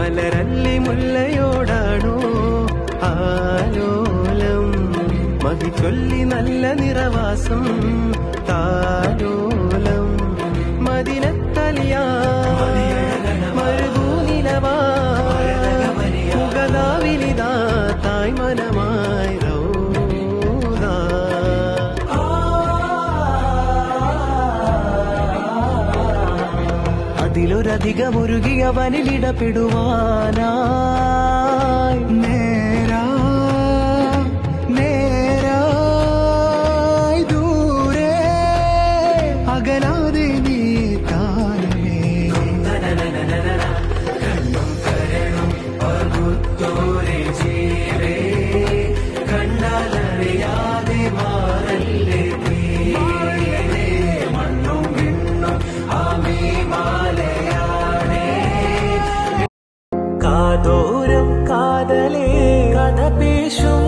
മലരല്ലി മുല്ലയോടാണോ ആലോലം? മതി ചൊല്ലി നല്ല നിറവാസം താലോലം. മതിനത്തലിയാ മരുഭൂനിലവാ തായ് മനമായി അതിലൊരധികമൊരുകിയ ഒരുകി വിണ്ണും ആമേമാലയാണേ കാതോരം കാതലേ കഥ പേശും